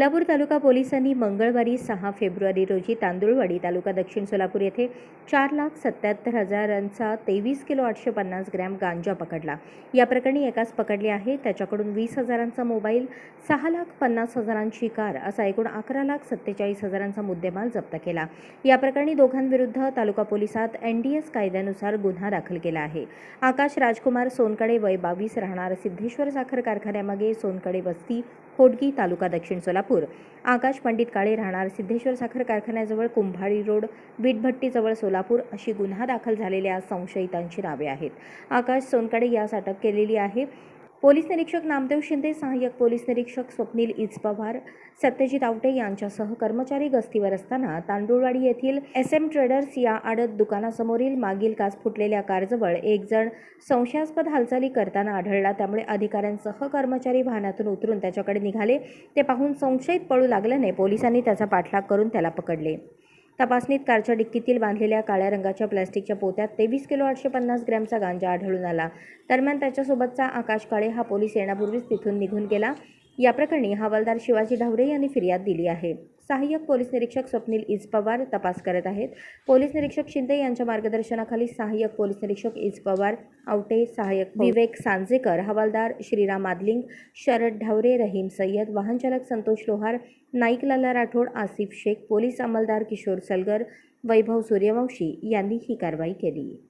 कोल्हापूर तालुका पोलिसांनी मंगळवारी सहा फेब्रुवारी रोजी तांदूळवाडी तालुका दक्षिण सोलापूर येथे चार लाख सत्याहत्तर हजारांचा तेवीस किलो आठशे पन्नास ग्रॅम गांजा पकडला. या प्रकरणी एकाच पकडले आहे. त्याच्याकडून वीस हजारांचा मोबाईल सहा लाख पन्नास हजारांची कार असा एकूण अकरा लाख सत्तेचाळीस हजारांचा मुद्देमाल जप्त केला. या प्रकरणी दोघांविरुद्ध तालुका पोलिसात एन डी एस कायद्यानुसार गुन्हा दाखल केला आहे. आकाश राजकुमार सोनकडे वय बावीस राहणार सिद्धेश्वर साखर कारखान्यामागे सोनकडे वस्ती होडगी तालुका दक्षिण सोलापूर. आकाश पंडित काळे राहणार सिद्धेश्वर साखर कारखान्याजवळ कुंभाळी रोड वीटभट्टीजवळ सोलापूर अशी गुन्हा दाखल झालेल्या संशयितांची नावे आहेत. आकाश सोनकडे यास अटक केलेली आहे. पोलीस निरीक्षक नामदेव शिंदे सहाय्यक पोलीस निरीक्षक स्वप्नील इज पवार सत्यजित आवटे यांच्यासह कर्मचारी गस्तीवर असताना तांदूळवाडी येथील एस एम ट्रेडर्स या आडत दुकानासमोरील मागील काच फुटलेल्या कारजवळ एक जण संशयास्पद हालचाली करताना आढळला. त्यामुळे अधिकाऱ्यांसह कर्मचारी वाहनातून उतरून त्याच्याकडे निघाले. ते पाहून संशयित पळू लागल्याने पोलिसांनी त्याचा पाठलाग करून त्याला पकडले. तपासणीत कारच्या डिक्कीतील बांधलेल्या काळ्या रंगाच्या प्लॅस्टिकच्या पोत्यात तेवीस किलो आठशे पन्नास ग्रॅमचा गांजा आढळून आला. दरम्यान त्याच्यासोबतचा आकाश काळे हा पोलीस येण्यापूर्वीच तिथून निघून गेला. या प्रकरणी हवालदार शिवाजी ढावरे यांनी फिर्याद दिली आहे. सहाय्यक पोलीस निरीक्षक स्वप्नील इज पवार तपास करत आहेत. पोलीस निरीक्षक शिंदे यांच्या मार्गदर्शनाखाली सहाय्यक पोलीस निरीक्षक इज पवार आवटे सहाय्यक विवेक सांजेकर हवालदार श्रीराम आदलिंग शरद ढावरे रहीम सय्यद वाहनचालक संतोष लोहार नाईक लाला राठोड आसिफ शेख पोलीस अंमलदार किशोर सलगर वैभव सूर्यवंशी यांनी ही कारवाई केली.